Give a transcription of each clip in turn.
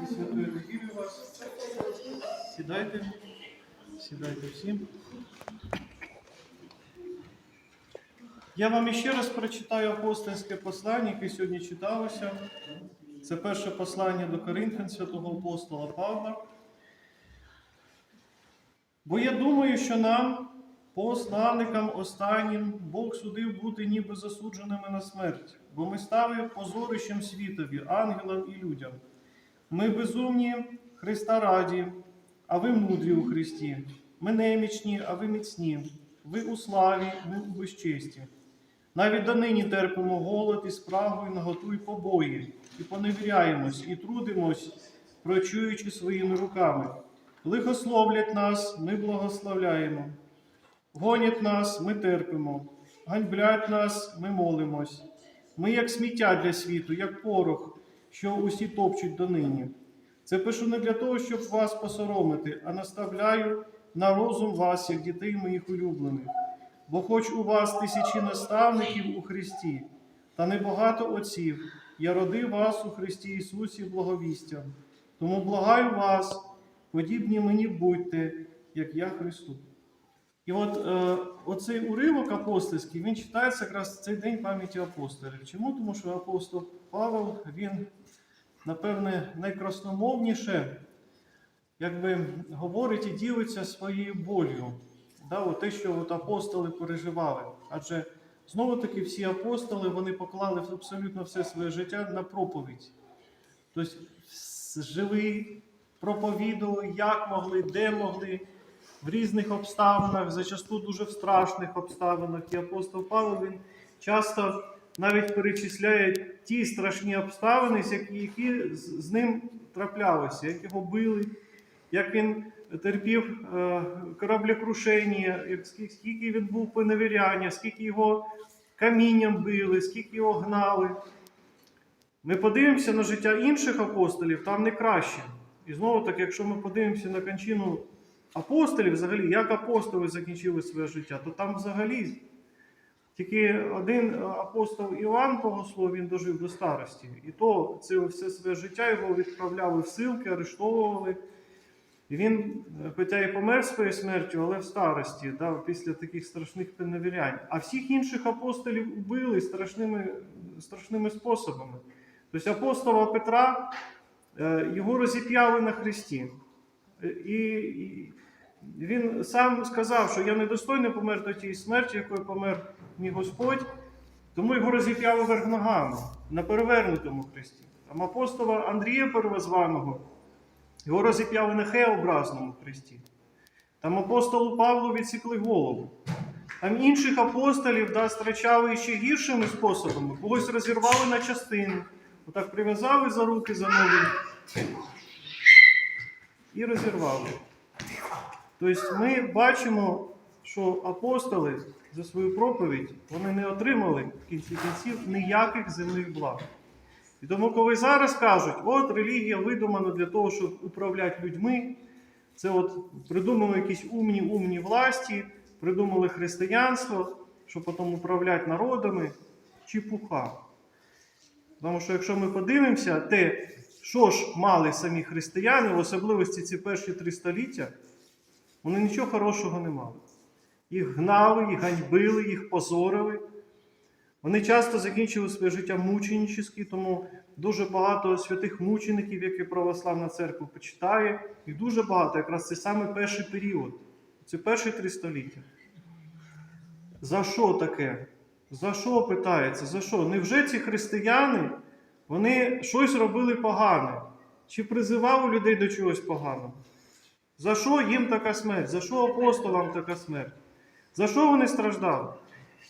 Зі святої неділі вас. Сідайте. Сідайте всі. Я вам іще раз прочитаю апостольське послання, яке сьогодні читалося. Це перше послання до Коринфян святого апостола Павла. Бо я думаю, що нам, посланникам останнім, Бог судив бути ніби засудженими на смерть, бо ми стали позорищем світові, ангелам і людям. Ми безумні Христа раді, а ви мудрі у Христі. Ми немічні, а ви міцні. Ви у славі, ми у безчесті. Навіть донині терпимо голод і спрагу, і наготу, і побої, і поневіряємось, і трудимось, працюючи своїми руками. Лихословлять нас, ми благословляємо. Гонять нас, ми терпимо. Ганьблять нас, ми молимось. Ми як сміття для світу, як порох, що усі топчуть донині. Це пишу не для того, щоб вас посоромити, а наставляю на розум вас, як дітей моїх улюблених. Бо хоч у вас тисячі наставників у Христі, та небагато отців, я родив вас у Христі Ісусі благовістям. Тому благаю вас, подібні мені будьте, як я Христу. І от е, оцей уривок апостольський, він читається якраз цей день пам'яті апостолів. Чому? Тому що апостол Павел, він, напевне, найкрасномовніше якби, говорить і ділиться своєю болью. Да, от те, що от апостоли переживали. Адже знову-таки всі апостоли вони поклали абсолютно все своє життя на проповідь. Тобто жили, проповідували, як могли, де могли, в різних обставинах, зачасту дуже в страшних обставинах. І апостол Павло він часто навіть перечисляє ті страшні обставини, які, з, ним траплялися, як його били, як він терпів е, кораблекрушення, скільки, він був поневіряння, скільки його камінням били, скільки його гнали. Ми подивимося на життя інших апостолів, там не краще. І знову таки, якщо ми подивимося на кончину апостолів, взагалі, як апостоли закінчили своє життя, то там взагалі тільки один апостол Іван Богослов, він дожив до старості. І то це все своє життя його відправляли в силки, арештовували. І він, е, хоча і помер своєю смертю, але в старості, да, після таких страшних поневірянь. А всіх інших апостолів убили страшними, страшними способами. Тобто апостола Петра е, його розіп'яли на хресті. Е, І, і він сам сказав, що я недостойний померти тієї смерті, якою помер мій Господь, тому його розіп'яли верх ногами на перевернутому хресті. Там апостола Андрія Первозваного його розіп'яли на хеобразному хресті. Там апостолу Павлу відсікли голову. Там інших апостолів да, страчали ще гіршими способами. Когось розірвали на частини. Отак прив'язали за руки за ноги і розірвали. Тобто ми бачимо, що апостоли за свою проповідь вони не отримали в кінці кінців ніяких земних благ. І тому, коли зараз кажуть, от релігія видумана для того, щоб управляти людьми, це от придумали якісь умні умні власті, придумали християнство, щоб потім управляти народами, чепуха. Тому що якщо ми подивимося, те, що ж мали самі християни, в особливості ці перші три століття, вони нічого хорошого не мали. Їх гнали, їх ганьбили, їх позорили. Вони часто закінчили своє життя мученически, тому дуже багато святих мучеників, які православна церква почитає, їх дуже багато, якраз це саме перший період. Це перші три століття. За що таке? За що питається? За що? Невже ці християни вони щось робили погане? Чи призивали людей до чогось поганого? За що їм така смерть? За що апостолам така смерть? За що вони страждали?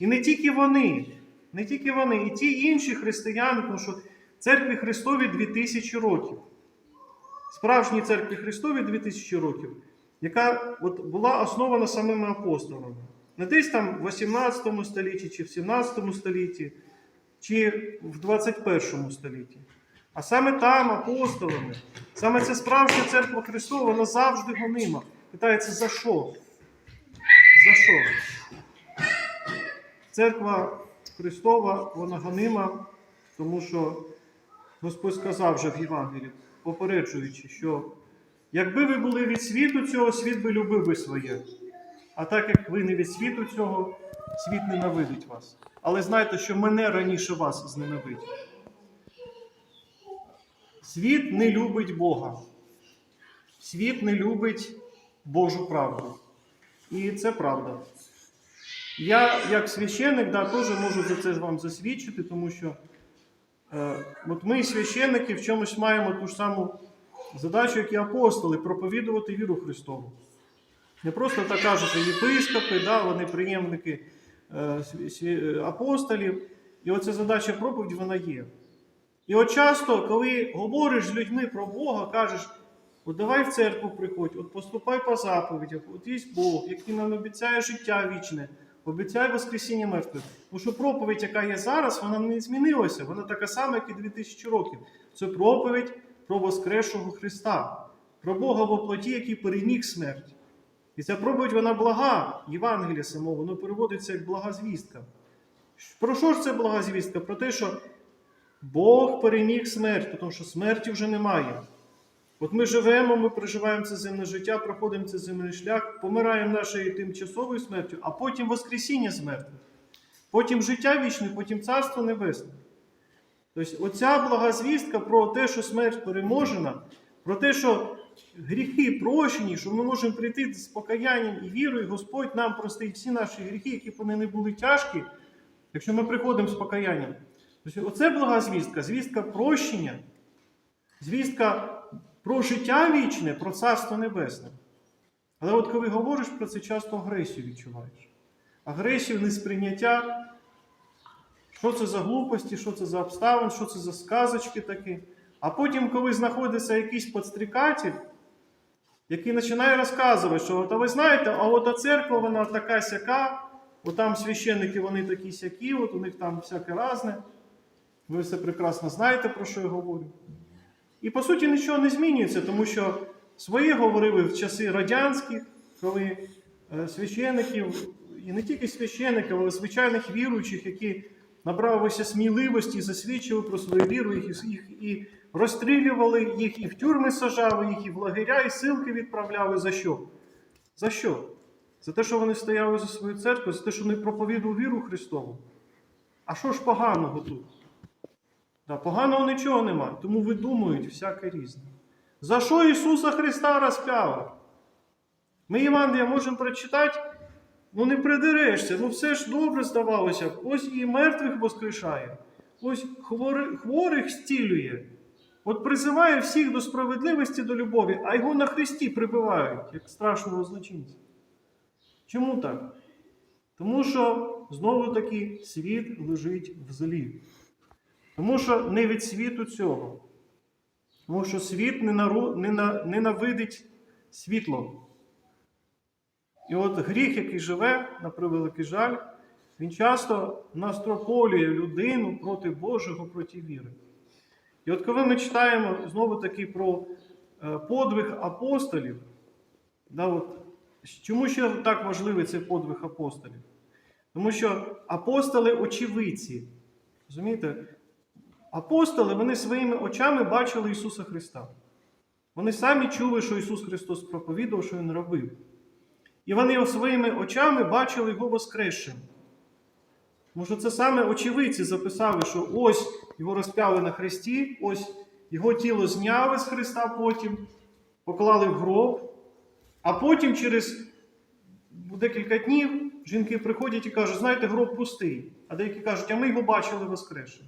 І не тільки вони, не тільки вони, і ті інші християни, тому що церкві Христові 2000 років. Справжній церкві Христові 2000 років, яка от була основана самими апостолами. Не десь там в 18 столітті, чи в 17 столітті, чи в 21 столітті. А саме там апостолами, саме ця справжня церква Христова, вона завжди гонима. Питається, за що? За що? Церква Христова, вона гонима, тому що Господь сказав вже в Євангелії, попереджуючи, що якби ви були від світу цього, світ би любив би своє. А так як ви не від світу цього, світ ненавидить вас. Але знайте, що мене раніше вас зненавидять. Світ не любить Бога. Світ не любить Божу правду. І це правда. Я, як священник, да, теж можу за це вам засвідчити, тому що е, от ми, священники, в чомусь маємо ту ж саму задачу, як і апостоли, проповідувати віру Христову. Не просто так кажуть, єпископи, да, вони приємники е, апостолів. І оця задача проповіді вона є. І от часто, коли говориш з людьми про Бога, кажеш, от давай в церкву приходь, от поступай по заповідях, от є Бог, який нам обіцяє життя вічне, обіцяє Воскресіння мертвих. Тому що проповідь, яка є зараз, вона не змінилася. Вона така сама, як і 2000 років. Це проповідь про Воскресшого Христа, про Бога в плоті, який переміг смерть. І ця проповідь вона блага, Євангелія самого, воно переводиться як блага звістка. Про що ж це блага звістка? Про те, що Бог переміг смерть, тому що смерті вже немає. От ми живемо, ми проживаємо це земне життя, проходимо цей земний шлях, помираємо нашою тимчасовою смертю, а потім Воскресіння з. Потім життя вічне, потім Царство Небесне. Тобто, оця блага звістка про те, що смерть переможена, про те, що гріхи прощені, що ми можемо прийти з покаянням і вірою, Господь нам простить всі наші гріхи, які б вони не були тяжкі, якщо ми приходимо з покаянням. Тобто, оце блага звістка, звістка прощення, звістка про життя вічне, про Царство Небесне. Але от коли говориш про це, часто агресію відчуваєш. Агресію, несприйняття, що це за глупості, що це за обставини, що це за сказочки такі. А потім, коли знаходиться якийсь подстрікатель, який починає розказувати, що а ви знаєте, а от церква вона така сяка, от там священники вони такі сякі, от у них там всяке разне. Ви все прекрасно знаєте, про що я говорю. І по суті нічого не змінюється, тому що своє говорили в часи радянських, коли е, священиків, і не тільки священиків, але звичайних віруючих, які набралися сміливості засвідчили про свою віру, їх, їх і розстрілювали їх, і в тюрми сажали їх, і в лагеря, і силки відправляли. За що? За що? За те, що вони стояли за свою церкву, за те, що вони проповідували віру Христову. А що ж поганого тут? Да, поганого нічого немає, тому видумують всяке різне. За що Ісуса Христа розп'яли? Ми Євангелія можемо прочитати, ну не придерешся, ну все ж добре здавалося. Ось і мертвих воскрешає, ось хвори, хворих зцілює. От призиває всіх до справедливості, до любові, а його на Христі прибивають, як страшного злочинця. Чому так? Тому що знову таки світ лежить в злі. Тому що не від світу цього. Тому що світ ненавидить світло. І от гріх, який живе, на превеликий жаль, він часто настрополює людину проти Божого, проти віри. І от коли ми читаємо знову таки про е, подвиг апостолів, да, от, чому ще так важливий цей подвиг апостолів? Тому що апостоли очевидці. Розумієте? Апостоли вони своїми очами бачили Ісуса Христа. Вони самі чули, що Ісус Христос проповідував, що Він робив. І вони своїми очами бачили Його Воскресшим. Тому це саме очевидці записали, що ось його розп'яли на хресті, ось його тіло зняли з Христа потім, поклали в гроб, а потім через декілька днів жінки приходять і кажуть, знаєте, гроб пустий. А деякі кажуть, а ми його бачили Воскресшим.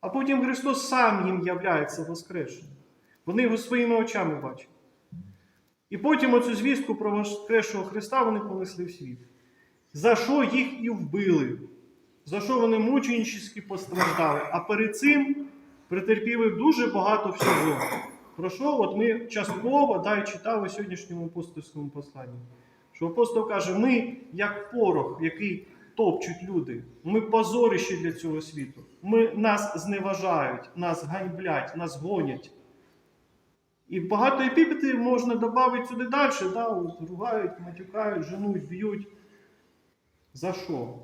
А потім Христос сам їм являється Воскресшим. Вони його своїми очами бачать. І потім оцю звістку про Воскресшого Христа вони понесли в світ. За що їх і вбили? За що вони мученически постраждали? А перед цим претерпіли дуже багато всього. Про що от ми частково да, і читали в сьогоднішньому апостольському посланні. Що апостол каже, ми як порох, який топчуть люди, ми позорище для цього світу. Ми, нас зневажають, нас ганьблять, нас гонять. І багато епітетів можна додати сюди далі, да, от, ругають, матюкають, женуть, б'ють. За що?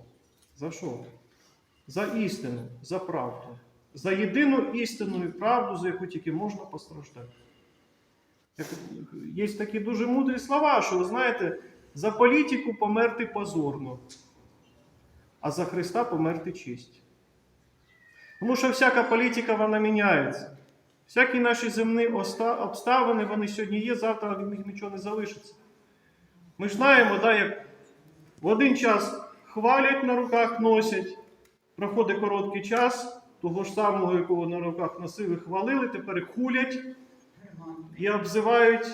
За що? За істину, за правду. за єдину істину і правду, за яку тільки можна постраждати. Є такі дуже мудрі слова, що ви знаєте, за політику померти позорно, а за Христа померти честь. Тому що всяка політика вона міняється. Всякі наші земні обставини, вони сьогодні є, завтра від них нічого не залишиться. Ми ж знаємо, да, як в один час хвалять на руках носять, проходить короткий час, того ж самого, якого на руках носили, хвалили, тепер хулять і обзивають,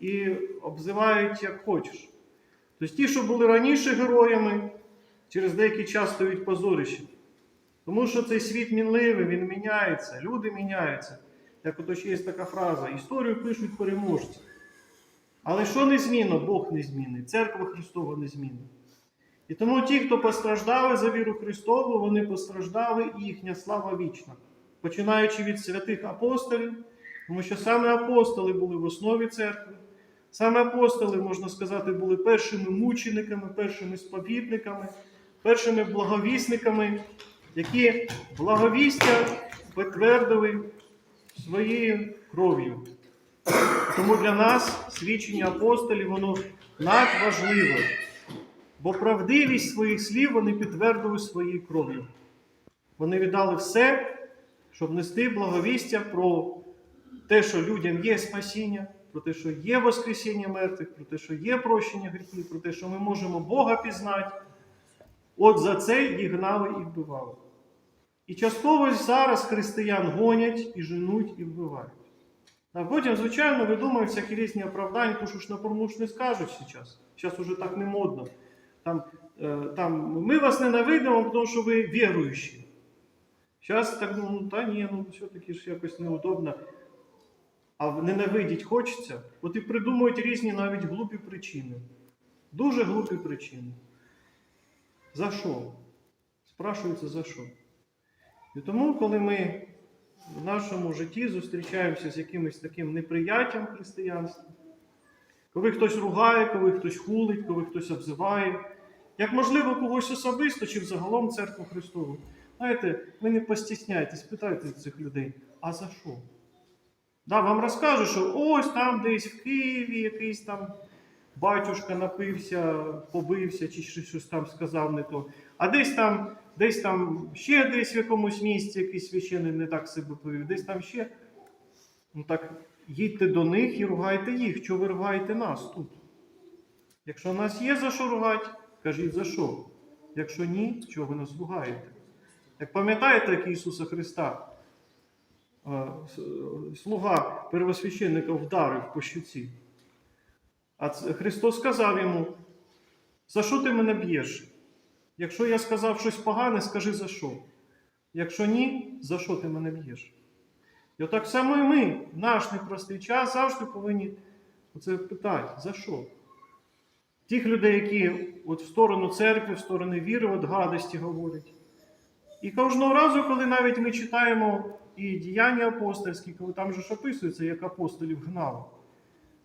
і обзивають як хочеш. Тобто ті, що були раніше героями, через деякий час стають позорищем. Тому що цей світ мінливий, він міняється, люди міняються. Як ото ще є така фраза: історію пишуть переможці. Але що не змінно, Бог не змінить, церква Христова не змінить. І тому ті, хто постраждали за віру Христову, вони постраждали і їхня слава вічна. Починаючи від святих апостолів, тому що саме апостоли були в основі церкви, саме апостоли, можна сказати, були першими мучениками, першими сповідниками, першими благовісниками, які благовістя підтвердили своєю кров'ю. Тому для нас свідчення апостолів воно надважливе, бо правдивість своїх слів вони підтвердили своєю кров'ю. Вони віддали все, щоб нести благовістя про те, що людям є спасіння, про те, що є Воскресіння мертвих, про те, що є прощення гріхів, про те, що ми можемо Бога пізнати. От за це їх гнали і вбивали. І частково зараз християн гонять і женуть і вбивають. А потім, звичайно, видумують всякі різні оправдання, тому що ж напряму ж не скажуть зараз. Зараз уже так не модно. Там, е, там, ми вас ненавидимо, тому що ви віруючі. Зараз так думаю, ну та ні, ну все-таки ж якось неудобно. А ненавидіть хочеться, от і придумують різні навіть глупі причини. Дуже глупі причини. За що? Спрашується за що? І тому, коли ми в нашому житті зустрічаємося з якимось таким неприяттям християнства, коли хтось ругає, коли хтось хулить, коли хтось обзиває, як можливо когось особисто чи взагалом церкву Христову. Знаєте, ви не постісняйтесь, питайте цих людей, а за що? Да, вам розкажуть, що ось там десь в Києві якийсь там батюшка напився, побився чи щось там сказав не то. А десь там, десь там ще десь в якомусь місці якийсь священник не так себе повів, десь там ще. Ну так їдьте до них і ругайте їх. Чого ви ругаєте нас тут? Якщо нас є за що ругати, кажіть за що. Якщо ні, чого ви нас ругаєте? Як пам'ятаєте, як Ісуса Христа? е, Слуга первосвященника вдарив по щуці. А Христос сказав йому: за що ти мене б'єш? Якщо я сказав щось погане, скажи за що. Якщо ні, за що ти мене б'єш? І отак само і ми, в наш непростий час, завжди повинні оце питати, за що? Тих людей, які от в сторону церкви, в сторону віри, от гадості говорять. І кожного разу, коли навіть ми читаємо і діяння апостольські, коли там же ж описується, як апостолів гнало.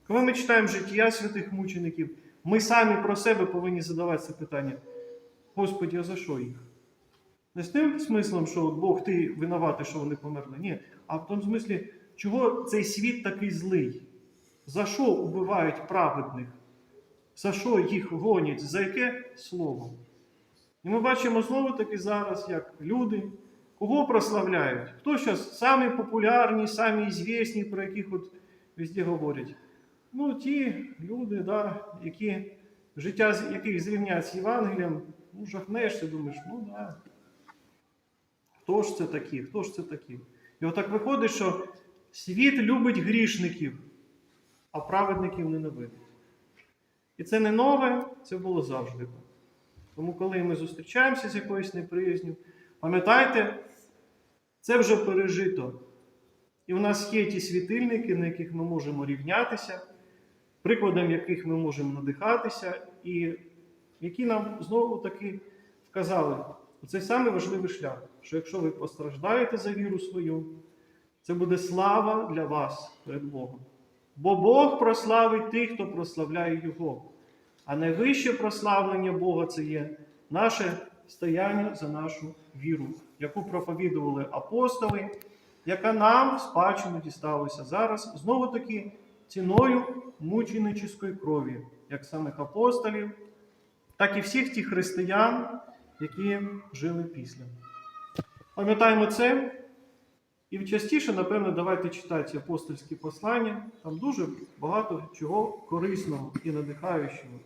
Коли ми читаємо життя святих мучеників, ми самі про себе повинні задавати це питання. Господі, а за що їх? Не з тим смислом, що Бог ти винуватий, що вони померли. Ні. А в тому смислі, чого цей світ такий злий? За що убивають праведних? За що їх гонять? За яке слово? І ми бачимо знову таки зараз, як люди, кого прославляють? Хто зараз самі популярні, самі звісні, про яких от везде говорять? Ну, ті люди, да, які, життя яких зрівнять з Євангелієм, ну, жахнешся, думаєш, ну да. Хто ж це такі? Хто ж це такі? І отак виходить, що світ любить грішників, а праведників ненавидить. І це не нове, це було завжди. Тому, коли ми зустрічаємося з якоюсь неприязню, пам'ятайте, це вже пережито. І у нас є ті світильники, на яких ми можемо рівнятися, прикладом яких ми можемо надихатися, і які нам знову таки вказали, цей самий важливий шлях, що якщо ви постраждаєте за віру свою, це буде слава для вас перед Богом. Бо Бог прославить тих, хто прославляє Його. А найвище прославлення Бога це є наше стояння за нашу віру яку проповідували апостоли, яка нам в спадщину дісталася зараз, знову таки ціною мученическої крові, як самих апостолів, так і всіх тих християн, які жили після. Пам'ятаємо це. І частіше, напевно, давайте читати апостольські послання. Там дуже багато чого корисного і надихаючого.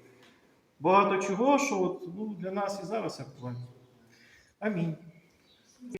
Багато чого, що от, ну, для нас і зараз актуально. Амінь.